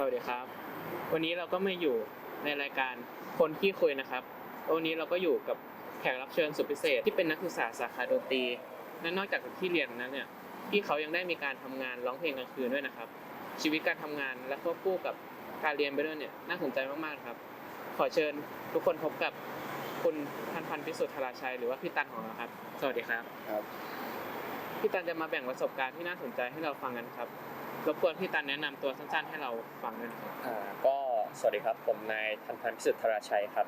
สวัสดีครับ วันนี้เราก็มาอยู่ในรายการคนขี้คุยนะครับ วันนี้เราก็อยู่กับแขกรับเชิญสุดพิเศษที่เป็นนักศึกษาสาขาดนตรีและนอกจากที่เรียนนั้นเนี่ยพี่เขายังได้มีการทำงานร้องเพลงกลางคืนด้วยนะครับ ชีวิตการทำงานและควบคู่กับการเรียนไปด้วยเนี่ยน่าสนใจมากๆครับ ขอเชิญทุกคนพบกับคุณพันพันธ์พิสุทธิ์ธราชัยหรือว่าพี่ตันของเราครับ สวัสดีครับ ครับ พี่ตันจะมาแบ่งประสบการณ์ที่น่าสนใจให้เราฟังกันครับ รบกวนพี่ตันแนะนำตัวสั้นๆ ให้เราฟังด้วยนะครับอ่าก็สวัสดีครับ ผมนายทันพันธ์พิสุทธิ์ธราชัยครับ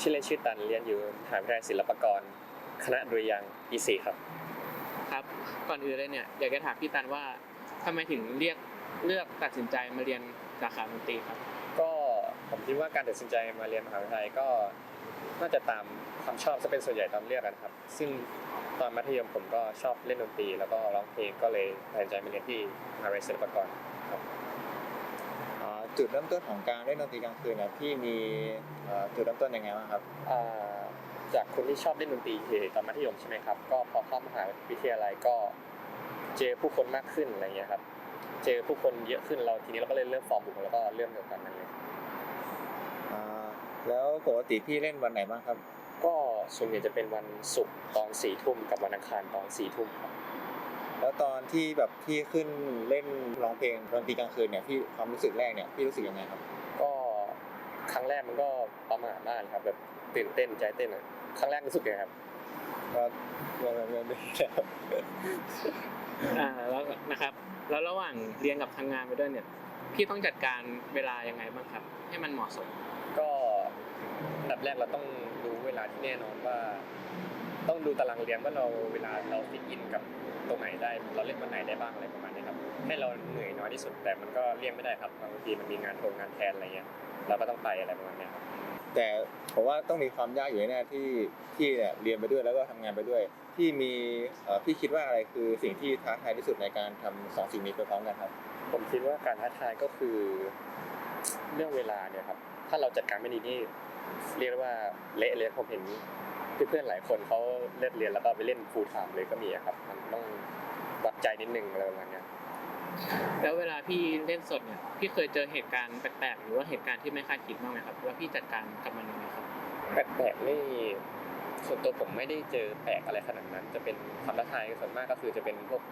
ชื่อเล่นชื่อตันเรียนอยู่มหาวิทยาลัยศิลปากร คณะดุริยางค์ปีสี่ครับ ครับ ก่อนอื่นเลยเนี่ยอยากจะถามพี่ตันว่าทำไมถึงเรียกเลือกตัดสินใจมาเรียนสาขาดนตรีครับ ก็ผมคิดว่าการตัดสินใจมาเรียนมหาวิทยาลัยก็น่าจะตาม ความชอบจะเป็นส่วนใหญ่ตามเลือกกันครับ ซึ่งตอนมัธยมผมก็ชอบเล่นดนตรีแล้วก็ร้องเพลงก็เลยตัดสินใจมาเรียนที่มหาวิทยาลัยศิลปากรครับอ่าจุดเริ่มต้นของการเล่นดนตรีกลางคืนเนี่ยพี่มีเอ่อจุดเริ่มต้นยังไงบ้างครับ อ่าจากคนที่ชอบเล่นดนตรีตอนมัธยมใช่ไหมครับ ก็พอเข้ามหาวิทยาลัยก็เจอผู้คนมากขึ้นอะไรเงี้ยครับ เจอผู้คนเยอะขึ้นเราทีนี้เราก็เลยเริ่มฟอร์มวงแล้วก็เริ่มเดียวกันนั่นเลย อ่าแล้วปกติพี่เล่นวันไหนบ้างครับ ก็ส่วนใหญ่จะเป็นวันศุกร์ตอนสี่ทุ่มกับวันอังคารตอนสี่ทุ่มครับแล้วตอนที่แบบพี่ขึ้นเล่นร้องเพลงดนตรีกลางคืนเนี่ยพี่ความรู้สึกแรกเนี่ยพี่รู้สึกยังไงครับ ก็ครั้งแรกมันก็ประหม่ามากเลยครับแบบตื่นเต้นใจเต้นอะครั้งแรกรู้สึกไงครับก็ไม่ไม่ไม่ไม่ครับอ่าแล้วนะครับ แล้วระหว่างเรียนกับทำงานไปด้วยเนี่ย พี่ต้องจัดการเวลายังไงบ้างครับ ให้มันเหมาะสมก็ อันดับแรกเราต้องรู้เวลาที่แน่นอนว่า ต้องดูตารางเรียนว่าเราเวลาเราฟิตอินกับตรงไหนได้เราเล่นวันไหนได้บ้างอะไรประมาณนี้ครับให้เราเหนื่อยน้อยที่สุดแต่มันก็เลี่ยงไม่ได้ครับบางทีมันมีงานโทรงงานแทนอะไรเงี้ยเราก็ต้องไปอะไรประมาณเนี้ยครับแต่ผมว่าต้องมีความยากอยู่แน่ๆที่พี่เนี่ยเรียนไปด้วยแล้วก็ทำงานไปด้วยพี่มีเอ่อพี่คิดว่าอะไรคือสิ่งที่ท้าทายที่สุดในการทำสองสิ่งนี้ไปพร้อมกันครับ ผมคิดว่าการท้าทายก็คือ เรื่องเวลาเนี่ยครับ ถ้าเราจัดการไม่ดีนี่เรียกได้ว่าเละเลยผมเห็นเพื่อนๆหลายคนเขาเลิกเรียนแล้วก็ไปเล่นฟูลไทม์เลยก็มีอะครับ มันต้องวัดใจนิดนึงอะไรประมาณเนี้ยแล้วเวลาพี่เล่นสดเนี่ยพี่เคยเจอเหตุการณ์แปลกๆหรือว่าเหตุการณ์ที่ไม่คาดคิดบ้างไหมครับว่าพี่จัดการกับมันยังไงครับแปลกๆนี่ส่วนตัวผมไม่ได้เจอแปลกอะไรขนาดนั้น จะเป็นความท้าทายส่วนมากก็คือจะเป็นพวก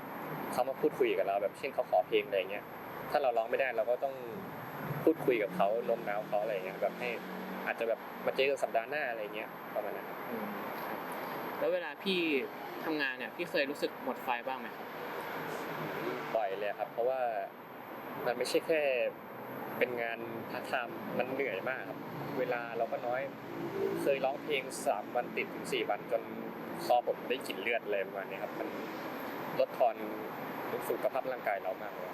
เขามาพูดคุยกับเราแบบเช่นเขาขอเพลงอะไรเงี้ยถ้าเราร้องไม่ได้เราก็ต้อง พูดคุยกับเขาโน้มน้าวเขาอะไรเงี้ยแบบให้อาจจะแบบมาเจอกันสัปดาห์หน้าอะไรเงี้ยประมาณนั้นครับอืมครับแล้วเวลาพี่ทำงานเนี่ยพี่เคยรู้สึกหมดไฟบ้างไหมครับบ่อยเลยครับ เพราะว่ามันไม่ใช่แค่เป็นงานพาร์ทไทม์มันเหนื่อยมากครับ เวลาเราก็น้อย เคยร้องเพลงสามวันติดถึงสี่วันจนคอผมได้กลิ่นเลือดเลยประมาณนี้ครับ มันลดทอนสุขภาพร่างกายเรามากเลย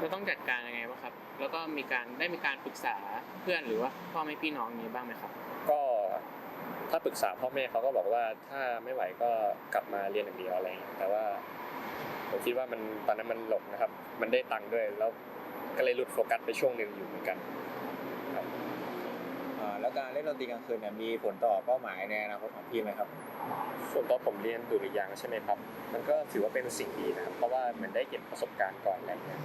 เราต้องจัดการยังไงบ้างครับ แล้วก็มีการได้มีการปรึกษาเพื่อนหรือว่าพ่อแม่พี่น้องอย่างนี้บ้างไหมครับ ก็ถ้าปรึกษาพ่อแม่เขาก็บอกว่าถ้าไม่ไหวก็กลับมาเรียนอย่างเดียวอะไรอย่างเงี้ยแต่ว่าผมคิดว่ามันตอนนั้นมันหลงนะครับ มันได้ตังค์ด้วยแล้วก็เลยหลุดโฟกัสไปช่วงหนึ่งอยู่เหมือนกันครับอ่าแล้วการเล่นดนตรีกลางคืนเนี่ยมีผลต่อเป้าหมายในอนาคตของพี่ไหมครับ ส่วนตัวผมเรียนดุริยางค์ใช่ไหมครับ มันก็ถือว่าเป็นสิ่งดีนะครับ เพราะว่าเหมือนได้เก็บประสบการณ์ก่อนอะไรอย่างเงี้ย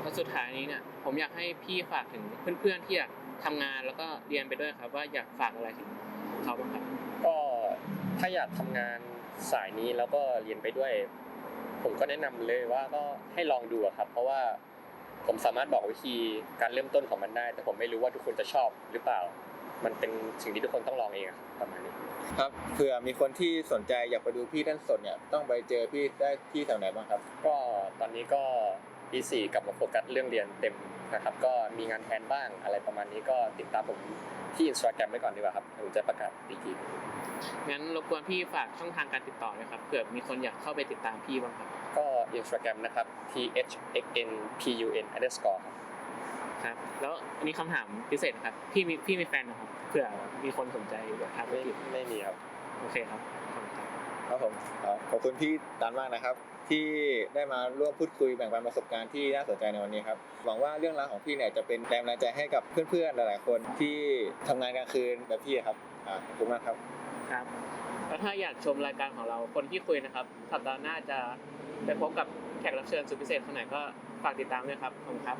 แล้ว สุดท้ายนี้เนี่ยผมอยากให้พี่ฝากถึงเพื่อนๆที่อยากทำงานแล้วก็เรียนไปด้วยครับ ว่าอยากฝากอะไรถึงเขาบ้างครับ ก็ถ้าอยากทำงานสายนี้แล้วก็เรียนไปด้วย ผมก็แนะนำเลยว่าก็ให้ลองดูอะครับ เพราะว่าผมสามารถบอกวิธีการเริ่มต้นของมันได้ แต่ผมไม่รู้ว่าทุกคนจะชอบหรือเปล่า มันเป็นสิ่งที่ทุกคนต้องลองเองอะครับประมาณนี้ ครับเผื่อมีคนที่สนใจอยากไปดูพี่เล่นสดเนี่ยต้องไปเจอพี่ได้ที่แถวไหนบ้างครับ ก็ตอนนี้ก็ ปีสี่กลับมาโฟกัสเรื่องเรียนเต็มนะครับก็มีงานแทนบ้างอะไรประมาณนี้ก็ติดตามผมที่อินสตาแกรมไว้ก่อนดีกว่าครับผมจะประกาศอีกทีงั้นรบกวนพี่ฝากช่องทางการติดต่อเลยครับเผื่อมีคนอยากเข้าไปติดตามพี่บ้างครับ ก็อินสตาแกรมนะครับ t h x n p u n underscore ครับครับ แล้วอันนี้คำถามพิเศษนะครับ พี่มีพี่มีแฟนนะครับเผื่อมีคนสนใจอยากทักไปไม่จีบไม่มีครับ โอเคครับขอบคุณครับ ครับผมขอบคุณพี่ตันมากนะครับ ที่ได้มาร่วมพูดคุยแบ่งปันประสบการณ์ที่น่าสนใจในวันนี้ครับหวังว่าเรื่องราวของพี่เนี่ยจะเป็นแรงบันดาลใจให้กับเพื่อนๆหลายๆคนที่ทำงานกลางคืนแบบพี่ครับขอบคุณมากครับครับแล้วถ้าอยากชมรายการของเราคนที่คุยนะครับสัปดาห์หน้าจะไปพบกับแขกรับเชิญสุดพิเศษคนไหนก็ฝากติดตามด้วยครับขอบคุณครับ